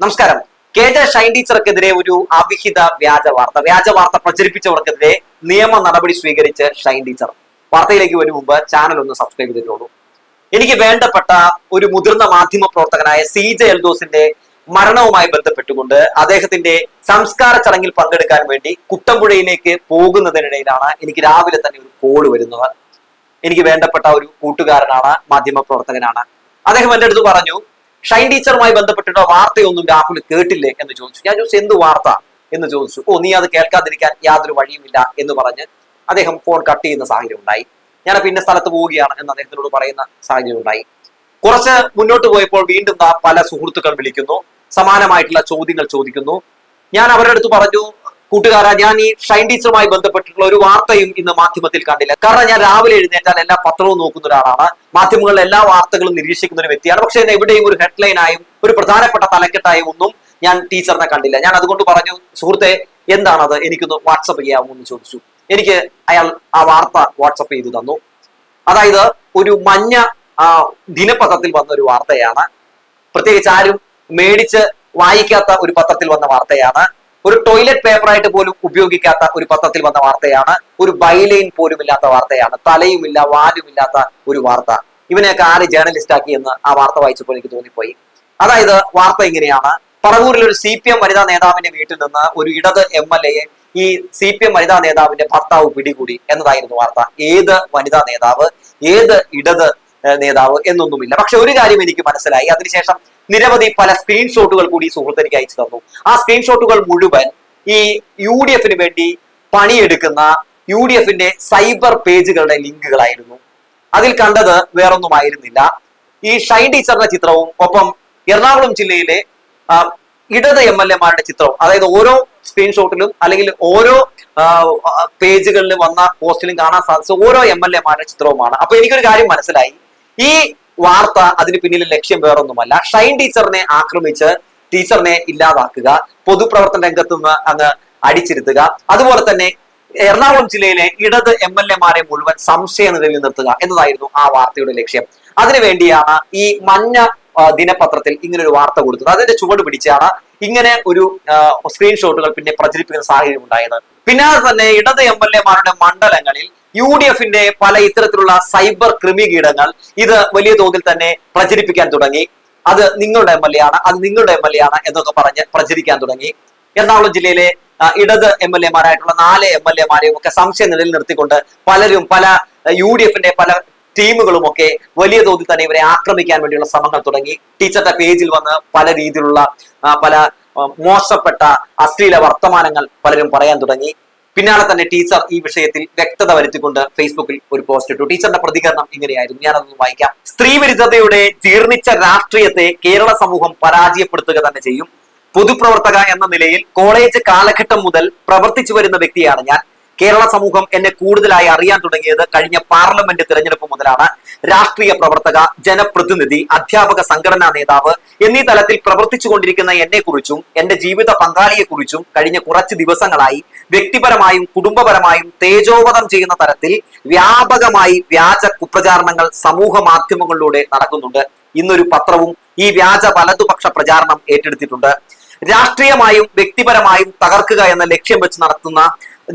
നമസ്കാരം. K J Shine ടീച്ചർക്കെതിരെ ഒരു അവിഹിത വ്യാജ വാർത്ത വ്യാജ വാർത്ത പ്രചരിപ്പിച്ചവർക്കെതിരെ നിയമ നടപടി സ്വീകരിച്ച് ഷൈൻ ടീച്ചർ. വാർത്തയിലേക്ക് വരും മുമ്പ് ചാനൽ ഒന്ന് സബ്സ്ക്രൈബ് ചെയ്തിട്ടുള്ളൂ എനിക്ക് വേണ്ടപ്പെട്ട ഒരു മുതിർന്ന മാധ്യമ പ്രവർത്തകനായ സി ജെ എൽദോസിന്റെ മരണവുമായി ബന്ധപ്പെട്ടുകൊണ്ട് അദ്ദേഹത്തിന്റെ സംസ്കാര ചടങ്ങിൽ പങ്കെടുക്കാൻ വേണ്ടി കുട്ടമ്പുഴയിലേക്ക് പോകുന്നതിനിടയിലാണ് എനിക്ക് രാവിലെ തന്നെ ഒരു കോൾ വരുന്നത്. എനിക്ക് വേണ്ടപ്പെട്ട ഒരു കൂട്ടുകാരനാണ് മാധ്യമ പ്രവർത്തകനാണ്. അദ്ദേഹം എന്റെ അടുത്ത് പറഞ്ഞു ഷൈൻ ടീച്ചറുമായി ബന്ധപ്പെട്ടിട്ടോ വാർത്തയൊന്നും രാഹുൽ കേട്ടില്ലേ എന്ന് ചോദിച്ചു. ഞാൻ ചോദിച്ചു എന്ത് വാർത്ത? എന്ന് ചോദിച്ചു. ഓ നീ അത് കേൾക്കാതിരിക്കാൻ യാതൊരു വഴിയുമില്ല എന്ന് പറഞ്ഞ് അദ്ദേഹം ഫോൺ കട്ട് ചെയ്യുന്ന സാഹചര്യം ഉണ്ടായി. ഞാൻ പിന്നെ സ്ഥലത്ത് പോവുകയാണ് എന്ന് അദ്ദേഹത്തിനോട് പറയുന്ന സാഹചര്യം ഉണ്ടായി. കുറച്ച് മുന്നോട്ട് പോയപ്പോൾ വീണ്ടും പല സുഹൃത്തുക്കൾ വിളിക്കുന്നു. സമാനമായിട്ടുള്ള ചോദ്യങ്ങൾ ചോദിക്കുന്നു. ഞാൻ അവരുടെ അടുത്ത് പറഞ്ഞു കൂട്ടുകാരാ ഞാൻ ഈ ഷൈൻ ടീച്ചറുമായി ബന്ധപ്പെട്ടിട്ടുള്ള ഒരു വാർത്തയും ഇന്ന് മാധ്യമത്തിൽ കണ്ടില്ല. കാരണം ഞാൻ രാവിലെ എഴുന്നേറ്റാൽ എല്ലാ പത്രവും നോക്കുന്ന ഒരാളാണ്. മാധ്യമങ്ങളിലെ എല്ലാ വാർത്തകളും നിരീക്ഷിക്കുന്ന ഒരു വ്യക്തിയാണ്. പക്ഷെ എന്നെ എവിടെയും ഒരു ഹെഡ്ലൈനായും ഒരു പ്രധാനപ്പെട്ട തലക്കെട്ടായും ഒന്നും ഞാൻ ടീച്ചറിനെ കണ്ടില്ല. ഞാൻ അതുകൊണ്ട് പറഞ്ഞു സുഹൃത്തെ എന്താണത്? എനിക്കൊന്ന് വാട്സപ്പ് ചെയ്യാമോ? എന്ന് ചോദിച്ചു. എനിക്ക് അയാൾ ആ വാർത്ത വാട്സപ്പ് ചെയ്തു തന്നു. അതായത് ഒരു മഞ്ഞ ദിനപത്രത്തിൽ വന്ന ഒരു വാർത്തയാണ്. പ്രത്യേകിച്ച് ആരും മേടിച്ച് വായിക്കാത്ത ഒരു പത്രത്തിൽ വന്ന വാർത്തയാണ്. ഒരു ടോയ്ലറ്റ് പേപ്പർ ആയിട്ട് പോലും ഉപയോഗിക്കാത്ത ഒരു പത്രത്തിൽ വന്ന വാർത്തയാണ് ഒരു ബൈലൈൻ പോലും ഇല്ലാത്ത വാർത്തയാണ് തലയുമില്ല വാലുമില്ലാത്ത ഒരു വാർത്ത. ഇവനെയൊക്കെ ആര് ജേർണലിസ്റ്റ് ആക്കി എന്ന് ആ വാർത്ത വായിച്ചപ്പോൾ എനിക്ക് തോന്നിപ്പോയി. അതായത് വാർത്ത ഇങ്ങനെയാണ്. പറവൂരിൽ ഒരു സി പി എം വനിതാ നേതാവിന്റെ വീട്ടിൽ നിന്ന് ഒരു ഇടത് എം എൽ എയെ ഈ സി പി എം വനിതാ നേതാവിന്റെ ഭർത്താവ് പിടികൂടി എന്നതായിരുന്നു വാർത്ത. ഏത് വനിതാ നേതാവ് ഏത് ഇടത് നേതാവ് എന്നൊന്നുമില്ല. പക്ഷെ ഒരു കാര്യം എനിക്ക് മനസ്സിലായി. അതിനുശേഷം നിരവധി പല സ്ക്രീൻഷോട്ടുകൾ കൂടി ഈ സുഹൃത്ത് എനിക്ക് അയച്ചു തന്നു. ആ സ്ക്രീൻഷോട്ടുകൾ മുഴുവൻ ഈ യു ഡി എഫിന് വേണ്ടി പണിയെടുക്കുന്ന യു ഡി എഫിന്റെ സൈബർ പേജുകളുടെ ലിങ്കുകളായിരുന്നു. അതിൽ കണ്ടത് വേറൊന്നുമായിരുന്നില്ല. ഈ ഷൈൻ ടീച്ചറിന്റെ ചിത്രവും ഒപ്പം എറണാകുളം ജില്ലയിലെ ഇടത് എം എൽ എമാരുടെ ചിത്രവും അതായത് ഓരോ സ്ക്രീൻഷോട്ടിലും അല്ലെങ്കിൽ ഓരോ പേജുകളിൽ വന്ന പോസ്റ്റിലും കാണാൻ സാധിച്ച ഓരോ എം എൽ എമാരുടെ ചിത്രവുമാണ്. അപ്പൊ എനിക്കൊരു കാര്യം മനസ്സിലായി. ഈ വാർത്ത അതിന് പിന്നിലെ ലക്ഷ്യം വേറൊന്നുമല്ല. ഷൈൻ ടീച്ചറിനെ ആക്രമിച്ച് ടീച്ചറിനെ ഇല്ലാതാക്കുക പൊതുപ്രവർത്തന രംഗത്ത് നിന്ന് അങ്ങ് അടിച്ചിരുത്തുക. അതുപോലെ തന്നെ എറണാകുളം ജില്ലയിലെ ഇടത് എം എൽ എമാരെ മുഴുവൻ സംശയ നിലയിൽ നിർത്തുക എന്നതായിരുന്നു ആ വാർത്തയുടെ ലക്ഷ്യം. അതിനുവേണ്ടിയാണ് ഈ മഞ്ഞ ദിനപത്രത്തിൽ ഇങ്ങനെ ഒരു വാർത്ത കൊടുത്തത്. അതിന്റെ ചുവട് പിടിച്ചാണ് ഇങ്ങനെ ഒരു സ്ക്രീൻഷോട്ടുകൾ പിന്നെ പ്രചരിപ്പിക്കുന്ന സാഹചര്യം ഉണ്ടായത്. പിന്നാലെ തന്നെ ഇടത് എം എൽ എമാരുടെ മണ്ഡലങ്ങളിൽ യു ഡി എഫിന്റെ പല ഇത്തരത്തിലുള്ള സൈബർ ക്രിമികീടങ്ങൾ ഇത് വലിയ തോതിൽ തന്നെ പ്രചരിപ്പിക്കാൻ തുടങ്ങി. അത് നിങ്ങളുടെ എം എൽ എ ആണ് അത് നിങ്ങളുടെ എം എൽ എ ആണ് എന്നൊക്കെ പറഞ്ഞ് പ്രചരിക്കാൻ തുടങ്ങി. എറണാകുളം ജില്ലയിലെ ഇടത് എം എൽ എമാരായിട്ടുള്ള നാല് എം എൽ എമാരെയും ഒക്കെ സംശയം നിലനിർത്തിക്കൊണ്ട് നിർത്തിക്കൊണ്ട് പലരും പല യു ഡി എഫിന്റെ പല ടീമുകളും ഒക്കെ വലിയ തോതിൽ തന്നെ ഇവരെ ആക്രമിക്കാൻ വേണ്ടിയുള്ള ശ്രമങ്ങൾ തുടങ്ങി. ടീച്ചറുടെ പേജിൽ വന്ന് പല രീതിയിലുള്ള പല മോശപ്പെട്ട അശ്ലീല വർത്തമാനങ്ങൾ പലരും പറയാൻ തുടങ്ങി. പിന്നാലെ തന്നെ ടീച്ചർ ഈ വിഷയത്തിൽ വ്യക്തത വരുത്തിക്കൊണ്ട് ഫേസ്ബുക്കിൽ ഒരു പോസ്റ്റ് ഇട്ടു. ടീച്ചറിന്റെ പ്രതികരണം ഇങ്ങനെയായിരുന്നു. ഞാനതൊന്ന് വായിക്കാം. സ്ത്രീ വിരുദ്ധതയുടെ ജീർണിച്ച രാഷ്ട്രീയത്തെ കേരള സമൂഹം പരാജയപ്പെടുത്തുക തന്നെ ചെയ്യും. പൊതുപ്രവർത്തക എന്ന നിലയിൽ കോളേജ് കാലഘട്ടം മുതൽ പ്രവർത്തിച്ചു വരുന്ന വ്യക്തിയാണ് ഞാൻ. കേരള സമൂഹം എന്നെ കൂടുതലായി അറിയാൻ തുടങ്ങിയത് കഴിഞ്ഞ പാർലമെന്റ് തിരഞ്ഞെടുപ്പ് മുതലാണ്. രാഷ്ട്രീയ പ്രവർത്തക ജനപ്രതിനിധി അധ്യാപക സംഘടനാ നേതാവ് എന്നീ തലത്തിൽ പ്രവർത്തിച്ചുകൊണ്ടിരിക്കുന്ന എന്നെ കുറിച്ചും എന്റെ ജീവിത പങ്കാളിയെക്കുറിച്ചും കഴിഞ്ഞ കുറച്ച് ദിവസങ്ങളായി വ്യക്തിപരമായും കുടുംബപരമായും തേജോവധം ചെയ്യുന്ന തരത്തിൽ വ്യാപകമായി വ്യാജ കുപ്രചാരണങ്ങൾ സമൂഹ മാധ്യമങ്ങളിലൂടെ നടക്കുന്നുണ്ട്. ഇന്നൊരു പത്രവും ഈ വ്യാജ വലതുപക്ഷ പ്രചാരണം ഏറ്റെടുത്തിട്ടുണ്ട്. രാഷ്ട്രീയമായും വ്യക്തിപരമായും തകർക്കുക എന്ന ലക്ഷ്യം വെച്ച് നടത്തുന്ന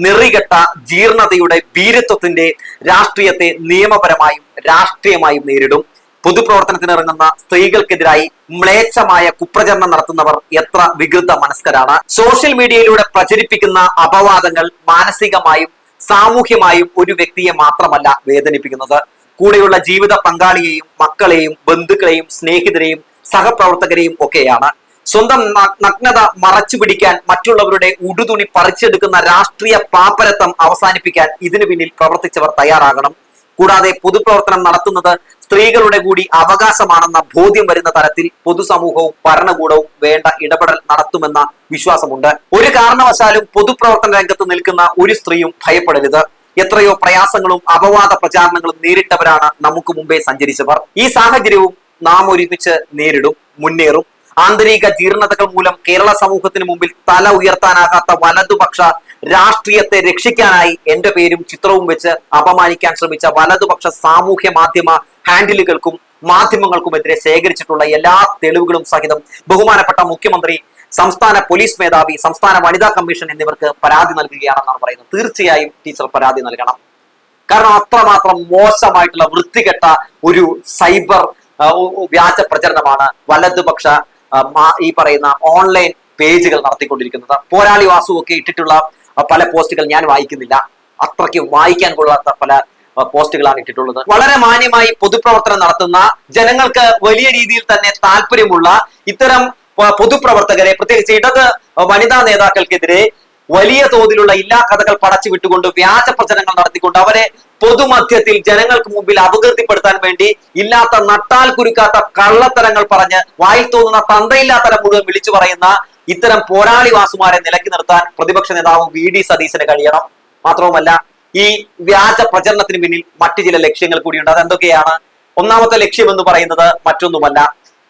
നെറികെട്ട ജീർണതയുടെ വീരത്വത്തിന്റെ രാഷ്ട്രീയത്തെ നിയമപരമായും രാഷ്ട്രീയമായും നേരിടും. പൊതുപ്രവർത്തനത്തിന് ഇറങ്ങുന്ന സ്ത്രീകൾക്കെതിരായി മ്ലേച്ഛമായ കുപ്രചരണം നടത്തുന്നവർ എത്ര വികൃത മനസ്കരാണ്. സോഷ്യൽ മീഡിയയിലൂടെ പ്രചരിപ്പിക്കുന്ന അപവാദങ്ങൾ മാനസികമായും സാമൂഹ്യമായും ഒരു വ്യക്തിയെ മാത്രമല്ല വേദനിപ്പിക്കുന്നത്. കൂടെയുള്ള ജീവിത പങ്കാളിയെയും മക്കളെയും ബന്ധുക്കളെയും സ്നേഹിതരെയും സഹപ്രവർത്തകരെയും ഒക്കെയാണ്. സ്വന്തം നഗ്നത മറച്ചു പിടിക്കാൻ മറ്റുള്ളവരുടെ ഉടുതുണി പറിച്ചെടുക്കുന്ന രാഷ്ട്രീയ പാപ്പരത്വം അവസാനിപ്പിക്കാൻ ഇതിനു പിന്നിൽ പ്രവർത്തിച്ചവർ തയ്യാറാകണം. കൂടാതെ പൊതുപ്രവർത്തനം നടത്തുന്നത് സ്ത്രീകളുടെ കൂടി അവകാശമാണെന്ന ബോധ്യം വരുന്ന തരത്തിൽ പൊതുസമൂഹവും ഭരണകൂടവും വേണ്ട ഇടപെടൽ നടത്തുമെന്ന വിശ്വാസമുണ്ട്. ഒരു കാരണവശാലും പൊതുപ്രവർത്തന രംഗത്ത് നിൽക്കുന്ന ഒരു സ്ത്രീയും ഭയപ്പെടരുത്. എത്രയോ പ്രയാസങ്ങളും അപവാദ പ്രചാരണങ്ങളും നേരിട്ടവരാണ് നമുക്ക് മുമ്പേ സഞ്ചരിച്ചവർ. ഈ സാഹചര്യവും നാം ഒരുമിച്ച് നേരിടും മുന്നേറും. ആന്തരിക ജീർണതകൾ മൂലം കേരള സമൂഹത്തിന് മുമ്പിൽ തല ഉയർത്താനാകാത്ത വലതുപക്ഷ രാഷ്ട്രീയത്തെ രക്ഷിക്കാനായി എന്റെ പേരും ചിത്രവും വെച്ച് അപമാനിക്കാൻ ശ്രമിച്ച വലതുപക്ഷ സാമൂഹ്യ മാധ്യമ ഹാൻഡിലുകൾക്കും മാധ്യമങ്ങൾക്കുമെതിരെ ശേഖരിച്ചിട്ടുള്ള എല്ലാ തെളിവുകളും സഹിതം ബഹുമാനപ്പെട്ട മുഖ്യമന്ത്രി സംസ്ഥാന പോലീസ് മേധാവി സംസ്ഥാന വനിതാ കമ്മീഷൻ എന്നിവർക്ക് പരാതി നൽകുകയാണെന്നാണ് പറയുന്നത്. തീർച്ചയായും ടീച്ചർ പരാതി നൽകണം. കാരണം അത്രമാത്രം മോശമായിട്ടുള്ള വൃത്തികെട്ട ഒരു സൈബർ വ്യാജ പ്രചരണമാണ് വലതുപക്ഷ ഈ പറയുന്ന ഓൺലൈൻ പേജുകൾ നടത്തിക്കൊണ്ടിരിക്കുന്നത്. പോരാളി വാസു ഒക്കെ ഇട്ടിട്ടുള്ള പല പോസ്റ്റുകൾ ഞാൻ വായിക്കുന്നില്ല. അത്രയ്ക്ക് വായിക്കാൻ കൊള്ളാത്ത പല പോസ്റ്റുകളാണ് ഇട്ടിട്ടുള്ളത്. വളരെ മാന്യമായി പൊതുപ്രവർത്തനം നടത്തുന്ന ജനങ്ങൾക്ക് വലിയ രീതിയിൽ തന്നെ താല്പര്യമുള്ള ഇത്തരം പൊതുപ്രവർത്തകരെ പ്രത്യേകിച്ച് ഇടത് വനിതാ നേതാക്കൾക്കെതിരെ വലിയ തോതിലുള്ള ഇല്ലാ കഥകൾ പടച്ചു വിട്ടുകൊണ്ട് വ്യാജ പ്രചരണങ്ങൾ നടത്തിക്കൊണ്ട് അവരെ പൊതുമധ്യത്തിൽ ജനങ്ങൾക്ക് മുമ്പിൽ അപകീർത്തിപ്പെടുത്താൻ വേണ്ടി ഇല്ലാത്ത നട്ടാൽ കുരുക്കാത്ത കള്ളത്തരങ്ങൾ പറഞ്ഞ് വായിൽ തോന്നുന്ന തന്തയില്ലാത്തരം മുഴുവൻ വിളിച്ചു പറയുന്ന ഇത്തരം പോരാളി വാസുമാരെ നിലക്കി നിർത്താൻ പ്രതിപക്ഷ നേതാവ് വി ഡി സതീശന് കഴിയണം. മാത്രവുമല്ല ഈ വ്യാജ പ്രചരണത്തിന് പിന്നിൽ മറ്റു ചില ലക്ഷ്യങ്ങൾ കൂടിയുണ്ട്. അതെന്തൊക്കെയാണ്? ഒന്നാമത്തെ ലക്ഷ്യം എന്ന് പറയുന്നത് മറ്റൊന്നുമല്ല.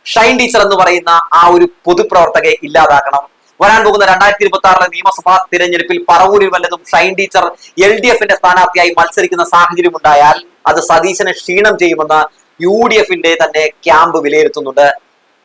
ഷൈൻ ടീച്ചർ എന്ന് പറയുന്ന ആ ഒരു പൊതുപ്രവർത്തകയെ ഇല്ലാതാക്കണം. വരാൻ പോകുന്ന രണ്ടായിരത്തി ഇരുപത്തി ആറിലെ നിയമസഭാ തിരഞ്ഞെടുപ്പിൽ പറവൂരിൽ വല്ലതും ഷൈൻ ടീച്ചർ എൽ ഡി എഫിന്റെ സ്ഥാനാർത്ഥിയായി മത്സരിക്കുന്ന സാഹചര്യം ഉണ്ടായാൽ അത് സതീശനെ ക്ഷീണം ചെയ്യുമെന്ന് യു ഡി എഫിന്റെ തന്നെ ക്യാമ്പ് വിലയിരുത്തുന്നുണ്ട്.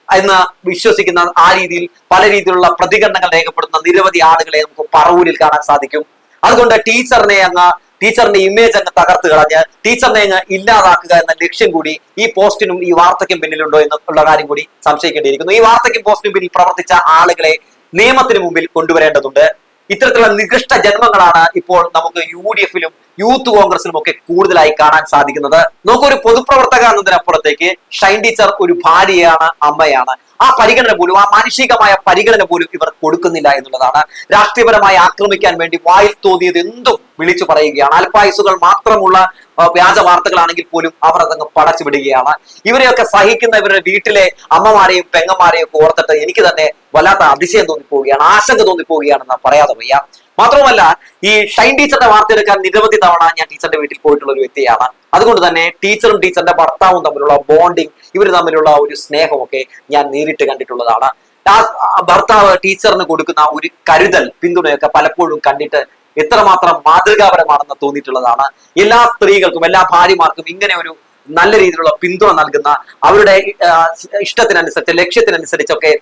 എന്ന് വിശ്വസിക്കുന്ന ആ രീതിയിൽ പല രീതിയിലുള്ള പ്രതികരണങ്ങൾ രേഖപ്പെടുത്തുന്ന നിരവധി ആളുകളെ നമുക്ക് പറവൂരിൽ കാണാൻ സാധിക്കും. അതുകൊണ്ട് ടീച്ചറിനെ അങ്ങ് ടീച്ചറിന്റെ ഇമേജ് അങ്ങ് തകർത്ത് കളഞ്ഞ് ടീച്ചറിനെ അങ്ങ് ഇല്ലാതാക്കുക എന്ന ലക്ഷ്യം കൂടി ഈ പോസ്റ്റിനും ഈ വാർത്തയ്ക്കും പിന്നിലുണ്ടോ എന്നുള്ള കാര്യം കൂടി സംശയിക്കേണ്ടിയിരിക്കുന്നു. ഈ വാർത്തയ്ക്കും പോസ്റ്റിനും പിന്നിൽ പ്രവർത്തിച്ച ആളുകളെ നിയമത്തിന് മുമ്പിൽ കൊണ്ടുവരേണ്ടതുണ്ട്. ഇത്തരത്തിലുള്ള നികൃഷ്ട ജന്മങ്ങളാണ് ഇപ്പോൾ നമുക്ക് യു ഡി എഫിലും യൂത്ത് കോൺഗ്രസിലും ഒക്കെ കൂടുതലായി കാണാൻ സാധിക്കുന്നത്. നമുക്കൊരു പൊതുപ്രവർത്തക എന്നതിനപ്പുറത്തേക്ക് ഷൈൻ ടീച്ചർ ഒരു ഭാര്യയാണ് അമ്മയാണ്. ആ പരിഗണന പോലും ആ മാനുഷികമായ പരിഗണന പോലും ഇവർ കൊടുക്കുന്നില്ല എന്നുള്ളതാണ്. രാഷ്ട്രീയപരമായി ആക്രമിക്കാൻ വേണ്ടി വായിൽ തോന്നിയത് എന്തും വിളിച്ചു പറയുകയാണ്. അല്പായുസുകൾ മാത്രമുള്ള വ്യാജ വാർത്തകളാണെങ്കിൽ പോലും അവർ അതങ്ങ് പടച്ചു വിടുകയാണ്. ഇവരെയൊക്കെ സഹിക്കുന്ന ഇവരുടെ വീട്ടിലെ അമ്മമാരെയും പെങ്ങന്മാരെയും ഒക്കെ ഓർത്തിട്ട് എനിക്ക് തന്നെ വല്ലാത്ത അതിശയം തോന്നിപ്പോവുകയാണ് ആശങ്ക തോന്നിപ്പോവുകയാണെന്ന് പറയാതെ വയ്യ. മാത്രവുമല്ല ഈ ഷൈൻ ടീച്ചറുടെ വാർത്ത എടുക്കാൻ നിരവധി തവണ ഞാൻ ടീച്ചറുടെ വീട്ടിൽ പോയിട്ടുള്ള ഒരു വ്യക്തിയാണ്. അതുകൊണ്ട് തന്നെ ടീച്ചറും ടീച്ചറിന്റെ ഭർത്താവും തമ്മിലുള്ള ബോണ്ടിങ് ഇവർ തമ്മിലുള്ള ഒരു സ്നേഹമൊക്കെ ഞാൻ നേരിട്ട് കണ്ടിട്ടുള്ളതാണ്. ഭർത്താവ് ടീച്ചറിന് കൊടുക്കുന്ന ഒരു കരുതൽ പിന്തുണയൊക്കെ പലപ്പോഴും കണ്ടിട്ട് എത്രമാത്രം മാതൃകാപരമാണെന്ന് തോന്നിയിട്ടുള്ളതാണ്. എല്ലാ സ്ത്രീകൾക്കും എല്ലാ ഭാര്യമാർക്കും ഇങ്ങനെ ഒരു നല്ല രീതിയിലുള്ള പിന്തുണ നൽകുന്ന അവരുടെ ഇഷ്ടത്തിനനുസരിച്ച് ലക്ഷ്യത്തിനനുസരിച്ചൊക്കെ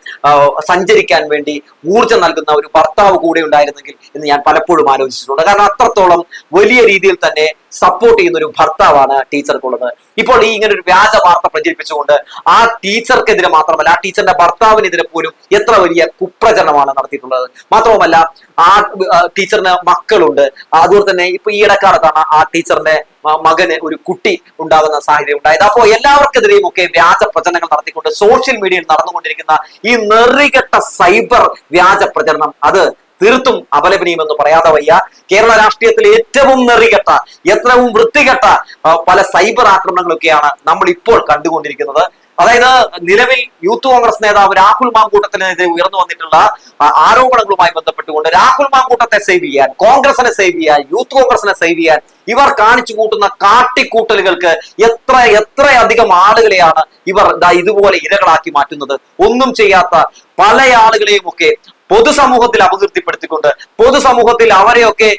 സഞ്ചരിക്കാൻ വേണ്ടി ഊർജം നൽകുന്ന ഒരു ഭർത്താവ് കൂടെ ഉണ്ടായിരുന്നെങ്കിൽ എന്ന് ഞാൻ പലപ്പോഴും ആലോചിച്ചിട്ടുണ്ട്. കാരണം അത്രത്തോളം വലിയ രീതിയിൽ തന്നെ സപ്പോർട്ട് ചെയ്യുന്ന ഒരു ഭർത്താവാണ് ടീച്ചർക്കുള്ളത് ഇപ്പോൾ ഈ ഇങ്ങനെ ഒരു വ്യാജ വാർത്ത പ്രചരിപ്പിച്ചുകൊണ്ട് ആ ടീച്ചർക്കെതിരെ മാത്രമല്ല ആ ടീച്ചറിന്റെ ഭർത്താവിനെതിരെ പോലും എത്ര വലിയ കുപ്രചരണമാണ് നടത്തിയിട്ടുള്ളത്. മാത്രവുമല്ല ആ ടീച്ചറിന് മക്കളുണ്ട്. അതുപോലെ തന്നെ ഇപ്പൊ ഈ ഇടക്കാലത്താണ് ആ ടീച്ചറിന്റെ മകന് ഒരു കുട്ടി ഉണ്ടാകുന്ന സാഹചര്യം ഉണ്ടായത് അപ്പോൾ എല്ലാവർക്കെതിരെയും ഒക്കെ വ്യാജ പ്രചരണങ്ങൾ നടത്തിക്കൊണ്ട് സോഷ്യൽ മീഡിയയിൽ നടന്നുകൊണ്ടിരിക്കുന്ന ഈ നെറികെട്ട സൈബർ വ്യാജ പ്രചരണം അത് തീർത്തും അപലപനീയമെന്ന് പറയാതെ വയ്യ. കേരള രാഷ്ട്രീയത്തിൽ ഏറ്റവും നെറികെട്ട ഏറ്റവും വൃത്തികെട്ട പല സൈബർ ആക്രമണങ്ങളൊക്കെയാണ് നമ്മൾ ഇപ്പോൾ കണ്ടുകൊണ്ടിരിക്കുന്നത്. അതായത് നിലവിൽ യൂത്ത് കോൺഗ്രസ് നേതാവ് രാഹുൽ മാങ്കൂട്ടത്തിനെതിരെ ഉയർന്നു വന്നിട്ടുള്ള ആരോപണങ്ങളുമായി ബന്ധപ്പെട്ടുകൊണ്ട് രാഹുൽ മാങ്കൂട്ടത്തെ സേവ് ചെയ്യാൻ കോൺഗ്രസിനെ സേവ് ചെയ്യാൻ യൂത്ത് കോൺഗ്രസിനെ സേവ് ചെയ്യാൻ ഇവർ കാണിച്ചു കൂട്ടുന്ന കാട്ടിക്കൂട്ടലുകൾക്ക് എത്ര എത്ര എത്രയധികം ആളുകളെയാണ് ഇവർ ഇതുപോലെ ഇരകളാക്കി മാറ്റുന്നത്. ഒന്നും ചെയ്യാത്ത പല ആളുകളെയും ഒക്കെ പൊതുസമൂഹത്തിൽ അപകീർത്തിപ്പെടുത്തിക്കൊണ്ട് പൊതുസമൂഹത്തിൽ അവരെയൊക്കെ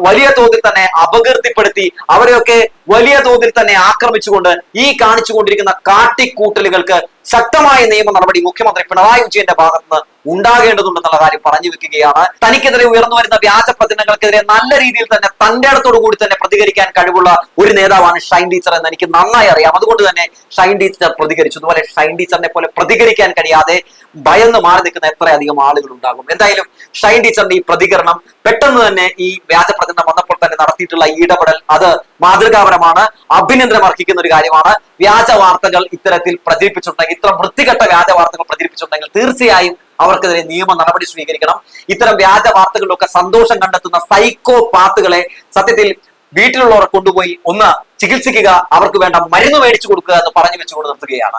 വലിയ തോതിൽ തന്നെ അപകീർത്തിപ്പെടുത്തി അവരെയൊക്കെ വലിയ തോതിൽ തന്നെ ആക്രമിച്ചുകൊണ്ട് ഈ കാണിച്ചുകൊണ്ടിരിക്കുന്ന കാട്ടിക്കൂട്ടലുകൾക്ക് ശക്തമായ നിയമ നടപടി മുഖ്യമന്ത്രി പിണറായി വിജയന്റെ ഭാഗത്ത് നിന്ന് ഉണ്ടാകേണ്ടതുണ്ടെന്നുള്ള കാര്യം പറഞ്ഞു വെക്കുകയാണ്. തനിക്കെതിരെ ഉയർന്നു വരുന്ന വ്യാജ പ്രചരണങ്ങൾക്കെതിരെ നല്ല രീതിയിൽ തന്നെ തന്റെ അടുത്തോടു കൂടി തന്നെ പ്രതികരിക്കാൻ കഴിവുള്ള ഒരു നേതാവാണ് ഷൈൻ ടീച്ചർ എന്ന് എനിക്ക് നന്നായി അറിയാം. അതുകൊണ്ട് തന്നെ ഷൈൻ ടീച്ചർ പ്രതികരിച്ചു. അതുപോലെ ഷൈൻ ടീച്ചറിനെ പോലെ പ്രതികരിക്കാൻ കഴിയാതെ ഭയന്ന് മാറി നിൽക്കുന്ന എത്രയധികം ആളുകൾ ഉണ്ടാകും. എന്തായാലും ഷൈൻ ടീച്ചറിന്റെ ഈ പ്രതികരണം പെട്ടെന്ന് തന്നെ ഈ വ്യാജ പ്രചരണം വന്നപ്പോൾ തന്നെ നടത്തിയിട്ടുള്ള ഈ ഇടപെടൽ അത് മാതൃകാപരമാണ്. അഭിനന്ദനം അർഹിക്കുന്ന ഒരു കാര്യമാണ്. വ്യാജ വാർത്തകൾ ഇത്തരത്തിൽ പ്രചരിപ്പിച്ചിട്ടുണ്ടെങ്കിൽ ഇത്ര വൃത്തികെട്ട വ്യാജ വാർത്തകൾ പ്രചരിപ്പിച്ചിട്ടുണ്ടെങ്കിൽ തീർച്ചയായും അവർക്കെതിരെ നിയമ നടപടി സ്വീകരിക്കണം. ഇത്തരം വ്യാജ വാർത്തകളിലൊക്കെ സന്തോഷം കണ്ടെത്തുന്ന സൈക്കോ പാത്തുകളെ സത്യത്തിൽ വീട്ടിലുള്ളവർ കൊണ്ടുപോയി ഒന്ന് ചികിത്സിക്കുക അവർക്ക് വേണ്ട മരുന്ന് മേടിച്ചു കൊടുക്കുക എന്ന് പറഞ്ഞു വെച്ചുകൊണ്ട് നിർത്തുകയാണ്.